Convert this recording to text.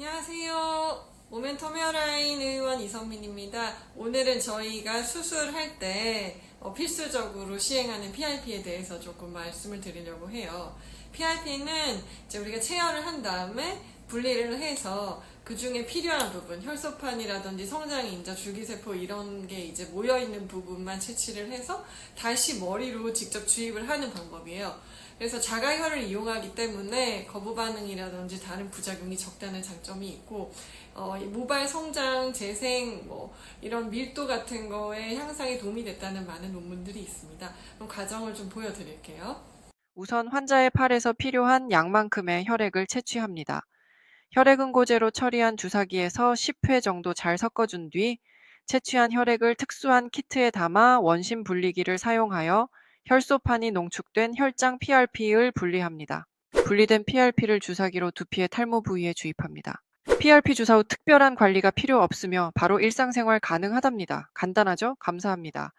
안녕하세요. 모멘텀 헤어라인 의원 이성민입니다. 오늘은 저희가 수술할 때 어, 필수적으로 시행하는 PRP에 대해서 조금 말씀을 드리려고 해요. PRP는 이제 우리가 체열을 한 다음에 분리를 해서 그 중에 필요한 부분, 혈소판이라든지 성장인자, 줄기세포 이런 게 이제 모여있는 부분만 채취를 해서 다시 머리로 직접 주입을 하는 방법이에요. 그래서 자가혈을 이용하기 때문에 거부 반응이라든지 다른 부작용이 적다는 장점이 있고 어, 이 모발 성장, 재생, 뭐 이런 밀도 같은 거에 향상에 도움이 됐다는 많은 논문들이 있습니다. 그럼 과정을 좀 보여드릴게요. 우선 환자의 팔에서 필요한 양만큼의 혈액을 채취합니다. 혈액응고제로 처리한 주사기에서 10회 정도 잘 섞어준 뒤 채취한 혈액을 특수한 키트에 담아 원심 분리기를 사용하여 혈소판이 농축된 혈장 PRP를 분리합니다. 분리된 PRP를 주사기로 두피의 탈모 부위에 주입합니다. PRP 주사 후 특별한 관리가 필요 없으며 바로 일상생활 가능하답니다. 간단하죠? 감사합니다.